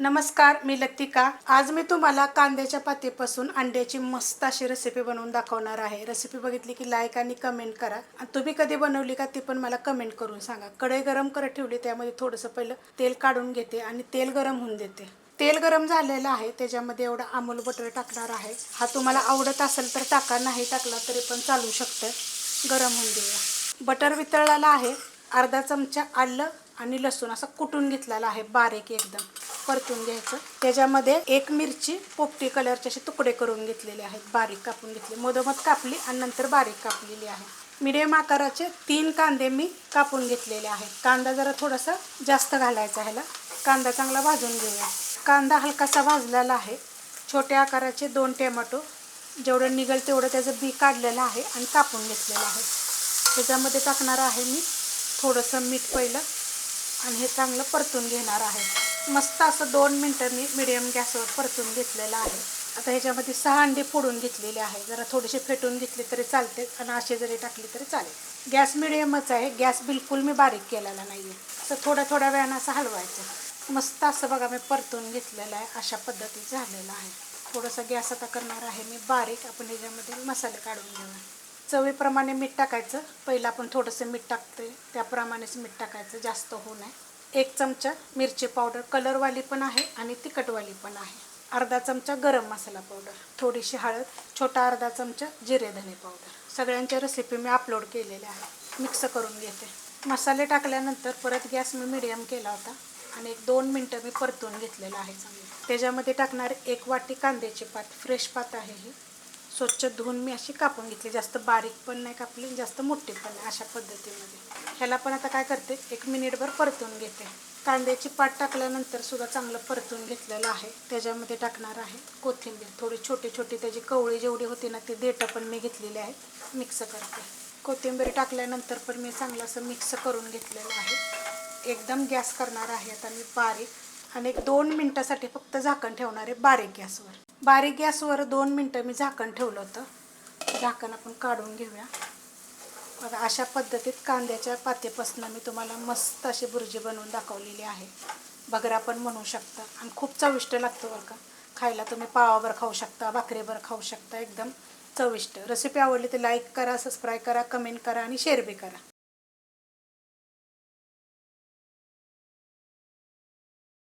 नमस्कार मी लतिका. आज मी तुम्हाला कांद्याच्या पातीपासून अंड्याची मस्त अशी रेसिपी बनवून दाखवणार आहे. रेसिपी बघितली की लाईक आणि कमेंट करा. आणि तुम्ही कधी बनवली का ती पण मला कमेंट करून सांगा. कढई गरम करत ठेवली त्यामध्ये थोडंसं पहिलं तेल काढून घेते आणि तेल गरम होऊन देते. तेल गरम झालेलं आहे त्याच्यामध्ये एवढं अमूल बटर टाकणार आहे. हा तुम्हाला आवडत असेल तर टाका नाही टाकला तरी पण चालू शकतं. गरम होऊन देऊया. बटर वितळलेला आहे अर्धा चमचा आलं आणि लसूण असं कुटून घेतलेला आहे बारीक एकदम. परतून घ्यायचं. त्याच्यामध्ये एक मिरची पोपटी कलरचे असे तुकडे करून घेतलेले आहेत. बारीक कापून घेतले. मधोमध कापली आणि नंतर बारीक कापलेली आहे. मिडियम आकाराचे तीन कांदे मी कापून घेतलेले आहेत. कांदा जरा थोडासा जास्त घालायचा ह्याला. कांदा चांगला भाजून घेऊया. कांदा हलकासा भाजलेला आहे. छोट्या आकाराचे दोन टोमॅटो. जेवढं निघेल तेवढं त्याचं बी काढलेलं आहे आणि कापून घेतलेलं आहे. त्याच्यामध्ये टाकणार आहे मी थोडंसं मीठ पहिलं. आणि हे चांगलं परतून घेणार आहे. मस्त असं दोन मिनटं मी मिडियम गॅसवर परतून घेतलेलं आहे. आता ह्याच्यामध्ये सहा अंडे फोडून घेतलेले आहे. जरा थोडेसे फेटून घेतले तरी चालते आणि असे जरी टाकले तरी चालेल. गॅस मिडियमच आहे. गॅस बिलकुल मी बारीक केलेला नाही आहे असं थोड्या थोड्या वेळानं असं हलवायचं. मस्त असं बघा मी परतून घेतलेलं आहे. अशा पद्धतीचं झालेलं आहे. थोडंसं गॅस आता करणार आहे मी बारीक. आपण ह्याच्यामध्ये मसाले काढून घेऊया. चवीप्रमाणे मीठ टाकायचं. पहिलं आपण थोडंसं मीठ टाकते त्याप्रमाणेच मीठ टाकायचं. जास्त होऊ नये. एक चमचा मिरची पावडर कलरवाली पण आहे आणि तिखटवाली पण आहे. अर्धा चमचा गरम मसाला पावडर थोडीशी हळद छोटा अर्धा चमचा जिरे धने पावडर. सगळ्यांच्या रेसिपी मी अपलोड केलेल्या आहे मिक्स करून घेते. मसाले टाकल्यानंतर परत गॅस मी मिडियम केला होता आणि एक दोन मिनटं मी परतून घेतलेलं आहे चांगलं. त्याच्यामध्ये टाकणारे एक वाटी कांद्याची पात फ्रेश पात आहे ही. स्वच्छ धुवून मी अशी कापून घेतली. जास्त बारीक पण नाही कापली जास्त मोठी पण नाही अशा पद्धतीमध्ये. ह्याला पण आता काय करते? एक मिनिटभर परतून घेते. कांद्याची पाट टाकल्यानंतर सुद्धा चांगलं परतून घेतलेलं आहे. त्याच्यामध्ये टाकणार आहे कोथिंबीर. थोडी छोटी छोटी त्याची कवळी जेवढी होती ना ती देठं पण मी घेतलेली आहेत मिक्स करते. कोथिंबीर टाकल्यानंतर पण मी चांगलं असं मिक्स करून घेतलेलं आहे. एकदम गॅस करणार आहे आता मी बारीक. आणि एक दोन मिनटासाठी फक्त झाकण ठेवणार आहे बारीक गॅसवर. बारीक गॅसवर दोन मिनटं मी झाकण ठेवलं होतं. झाकण आपण काढून घेऊया. बघा अशा पद्धतीत कांद्याच्या पातेपासून मी तुम्हाला मस्त अशी भुर्जी बनवून दाखवलेली आहे. बगरा पण म्हणू शकता. आणि खूप चविष्ट लागतं बरं का. खायला तुम्ही पावावर खाऊ शकता भाकरीवर खाऊ शकता. एकदम चविष्ट. रेसिपी आवडली तर लाईक करा सबस्क्राईब करा कमेंट करा आणि शेअर बी करा.